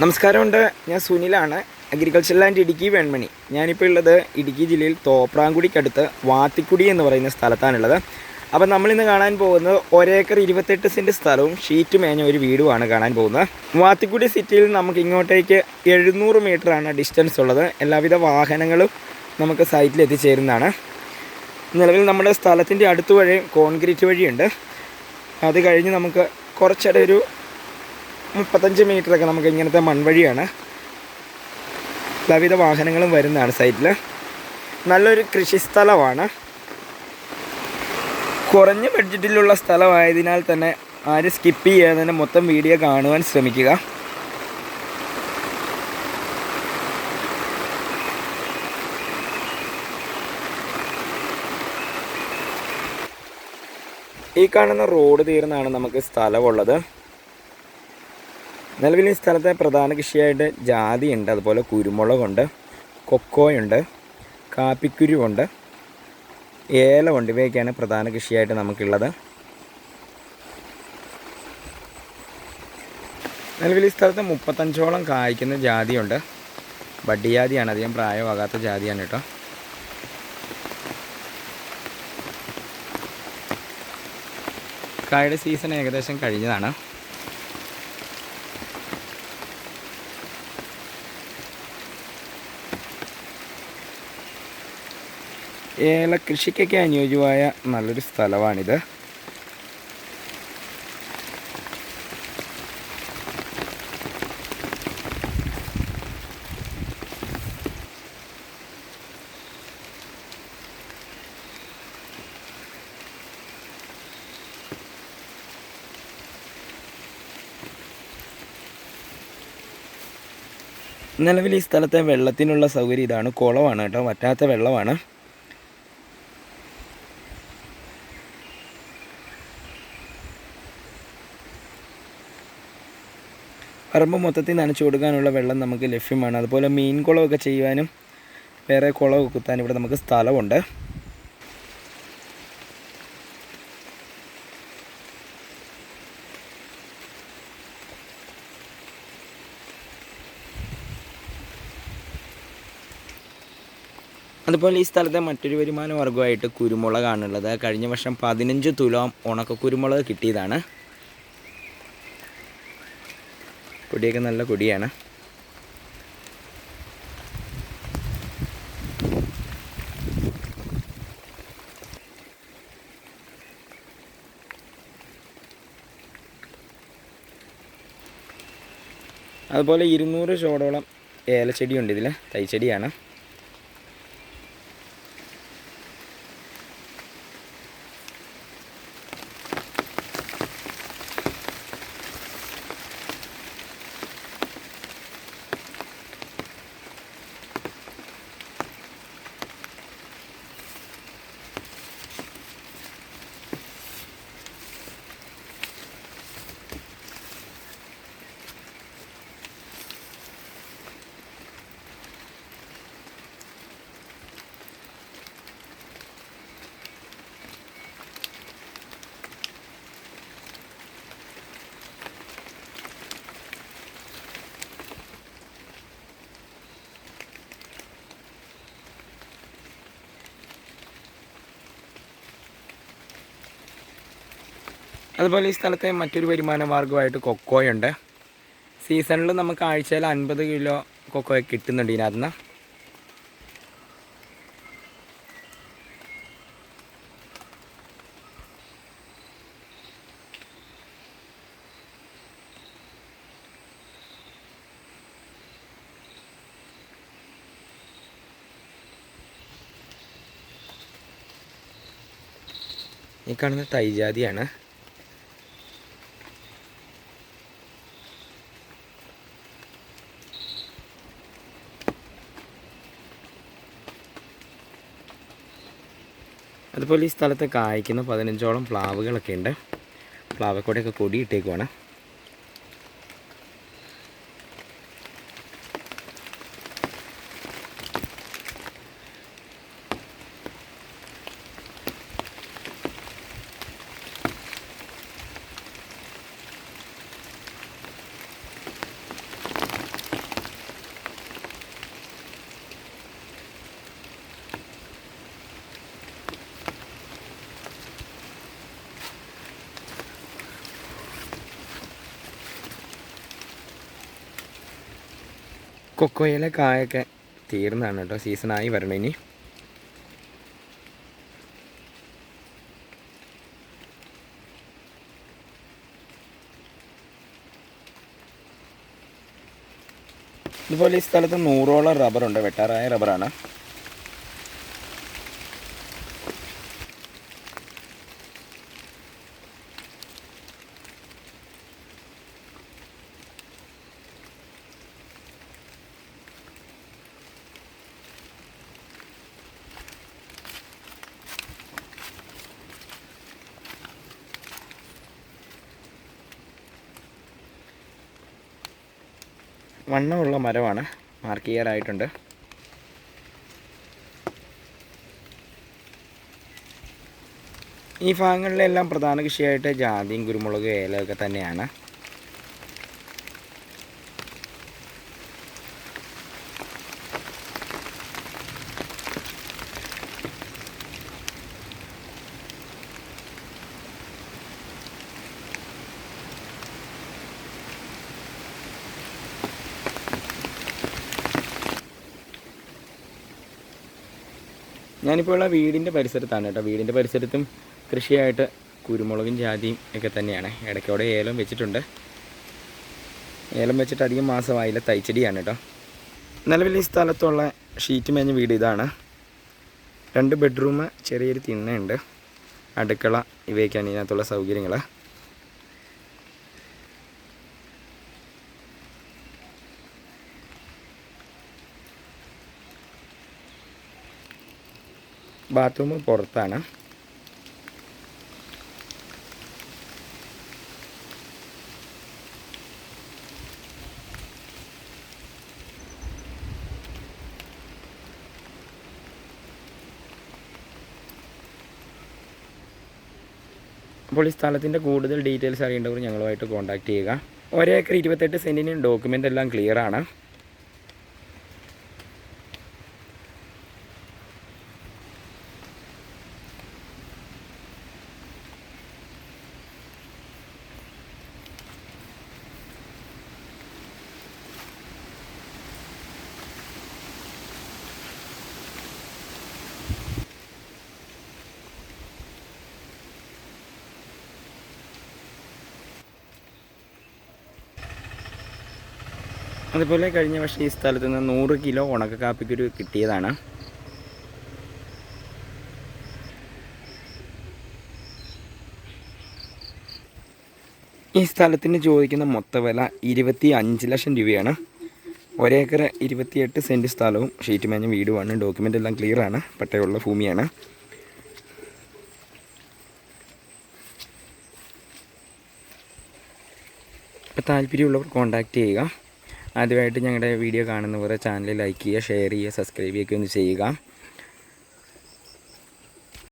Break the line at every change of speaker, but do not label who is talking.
നമസ്കാരമുണ്ട്. ഞാൻ സുനിലാണ്. Agriculture land Idukki Venmani. ഞാനിപ്പോൾ ഉള്ളത് ഇടുക്കി ജില്ലയിൽ തോപ്രാങ്കുടിക്കടുത്ത് വാത്തിക്കുടി എന്ന് പറയുന്ന സ്ഥലത്താണുള്ളത്. അപ്പം നമ്മളിന്ന് കാണാൻ പോകുന്നത് ഒരേക്കർ ഇരുപത്തെട്ട് സെന്റ് സ്ഥലവും ഷീറ്റ് മേഞ്ഞ ഒരു വീടുമാണ് കാണാൻ പോകുന്നത്. വാത്തിക്കുടി സിറ്റിയിൽ നമുക്ക് ഇങ്ങോട്ടേക്ക് എഴുന്നൂറ് ആണ് ഡിസ്റ്റൻസ് ഉള്ളത്. എല്ലാവിധ വാഹനങ്ങളും നമുക്ക് സൈറ്റിൽ എത്തിച്ചേരുന്നതാണ്. നിലവിൽ നമ്മുടെ സ്ഥലത്തിന്റെ അടുത്ത് വഴി കോൺക്രീറ്റ് വഴിയുണ്ട്. അത് കഴിഞ്ഞ് നമുക്ക് കുറച്ചടെ ഒരു മുപ്പത്തഞ്ച് മീറ്ററൊക്കെ നമുക്ക് ഇങ്ങനത്തെ മൺവഴിയാണ്. എല്ലാവിധ വാഹനങ്ങളും വരുന്നതാണ് സൈറ്റിൽ നല്ലൊരു കൃഷിസ്ഥലമാണ് കുറഞ്ഞ ബഡ്ജറ്റിലുള്ള സ്ഥലമായതിനാൽ തന്നെ ആരും സ്കിപ്പ് ചെയ്യാതെ തന്നെ മൊത്തം വീഡിയോ കാണുവാൻ ശ്രമിക്കുക. ഈ കാണുന്ന റോഡ് തീർന്നാണ് നമുക്ക് സ്ഥലമുള്ളത്. നിലവിൽ ഈ സ്ഥലത്തെ പ്രധാന കൃഷിയായിട്ട് ജാതിയുണ്ട്. അതുപോലെ കുരുമുളകുണ്ട് കൊക്കോയുണ്ട് കാപ്പിക്കുരുവുണ്ട് ഏലമുണ്ട്. ഇവയൊക്കെയാണ് പ്രധാന കൃഷിയായിട്ട് നമുക്കുള്ളത്. നിലവിൽ ഈ സ്ഥലത്ത് മുപ്പത്തഞ്ചോളം കായ്ക്കുന്ന ജാതിയുണ്ട്. വഡ്ഡിജാതിയാണ് അധികം പ്രായമാകാത്ത ജാതിയാണ് കേട്ടോ. കായുടെ സീസൺ ഏകദേശം കഴിഞ്ഞതാണ്. ഏല കൃഷിക്കൊക്കെ അനുയോജ്യമായ നല്ലൊരു സ്ഥലമാണിത്. നിലവിൽ ഈ സ്ഥലത്തെ വെള്ളത്തിനുള്ള സൗകര്യം ഇതാണ്. കുളമാണ് കേട്ടോ വറ്റാത്ത വെള്ളമാണ്. പറമ്പ് മൊത്തത്തിൽ നനച്ചു കൊടുക്കാനുള്ള വെള്ളം നമുക്ക് ലഭ്യമാണ്. അതുപോലെ മീൻ കുളമൊക്കെ ചെയ്യുവാനും വേറെ കുളമൊക്കെ കുത്താനും ഇവിടെ നമുക്ക് സ്ഥലമുണ്ട്. അതുപോലെ ഈ സ്ഥലത്തെ മറ്റൊരു വരുമാന വർഗമായിട്ട് കുരുമുളകാണുള്ളത്. കഴിഞ്ഞ വർഷം പതിനഞ്ച് തുലോം ഉണക്ക കുരുമുളക് കിട്ടിയതാണ്. കൊടിയൊക്കെ നല്ല കൊടിയാണ് അതുപോലെ ഇരുന്നൂറ് ചോടോളം ഏലച്ചെടിയുണ്ട് ഇതിൽ തൈച്ചെടിയാണ്. അതുപോലെ ഈ സ്ഥലത്തെ മറ്റൊരു വരുമാന മാർഗമായിട്ട് കൊക്കോയുണ്ട്. സീസണിൽ നമുക്ക് ആഴ്ചയിൽ അൻപത് കിലോ കൊക്കോ കിട്ടുന്നുണ്ട് ഇതിനകത്ത് ഈ കാണുന്ന തൈജാതിയാണ്. അതുപോലെ ഈ സ്ഥലത്ത് കായ്ക്കുന്ന പതിനഞ്ചോളം പ്ലാവുകളൊക്കെ ഉണ്ട്. പ്ലാവക്കൂടെയൊക്കെ കൊടിയിട്ടേക്കുവാണ് കൊക്കോയിലെ കായൊക്കെ തീർന്നാണ് കേട്ടോ. സീസണായി വരണം ഇനി. ഇതുപോലെ ഈ സ്ഥലത്ത് നൂറോളം റബ്ബറുണ്ട്. വെട്ടാറായ റബ്ബറാണ്. വണ്ണമുള്ള മരമാണ്. മാർക്ക് ചെയ്യാറായിട്ടുണ്ട് ഈ ഭാഗങ്ങളിലെല്ലാം പ്രധാന കൃഷിയായിട്ട് ജാതിയും കുരുമുളക് ഏലമൊക്കെ തന്നെയാണ്. ഞാനിപ്പോൾ ഉള്ള വീടിന്റെ പരിസരത്താണ് കേട്ടോ. വീടിന്റെ പരിസരത്തും കൃഷിയായിട്ട് കുരുമുളകും ജാതിയും ഒക്കെ തന്നെയാണ്. ഇടയ്ക്കോടെ ഏലം വെച്ചിട്ടുണ്ട്. ഏലം വെച്ചിട്ട് അധികം മാസമായില്ല തൈച്ചടിയാണ് കേട്ടോ. നിലവിൽ ഈ സ്ഥലത്തുള്ള ഷീറ്റ് മേഞ്ഞ വീട് ഇതാണ്. രണ്ട് ബെഡ്റൂം ചെറിയൊരു തിണ്ണയുണ്ട്. അടുക്കള ഇവയൊക്കെയാണ് ഇതിനകത്തുള്ള സൗകര്യങ്ങൾ ബാത്റൂം പുറത്താണ്. അപ്പോൾ ഈ സ്ഥലത്തിന്റെ കൂടുതൽ ഡീറ്റെയിൽസ് അറിയേണ്ടവർ ഞങ്ങളുമായിട്ട് കോൺടാക്റ്റ് ചെയ്യുക. ഒരേക്കർ ഇരുപത്തെട്ട് സെന്റിന് ഡോക്യുമെന്റ് എല്ലാം ക്ലിയർ ആണ്. അതുപോലെ കഴിഞ്ഞ വർഷം ഈ സ്ഥലത്ത് നിന്ന് നൂറ് കിലോ ഉണക്ക കാപ്പിക്കുരു കിട്ടിയതാണ്. ഈ സ്ഥലത്തിന് ചോദിക്കുന്ന മൊത്ത വില ഇരുപത്തി അഞ്ച് ലക്ഷം രൂപയാണ്. ഒരേക്കർ ഇരുപത്തിയെട്ട് സെന്റ് സ്ഥലവും ഷീറ്റ് മേഞ്ഞ വീടുമാണ്. ഡോക്യുമെന്റ് എല്ലാം ക്ലിയറാണ് പട്ടയമുള്ള ഭൂമിയാണ്. താല്പര്യമുള്ളവർ കോൺടാക്റ്റ് ചെയ്യുക. ആദ്യമായിട്ട് ഞങ്ങളുടെ വീഡിയോ കാണുന്നവരെ ചാനൽ ലൈക്ക് ചെയ്യുക ഷെയർ ചെയ്യുക സബ്സ്ക്രൈബ് ചെയ്യുക ഒന്ന് ചെയ്യുക.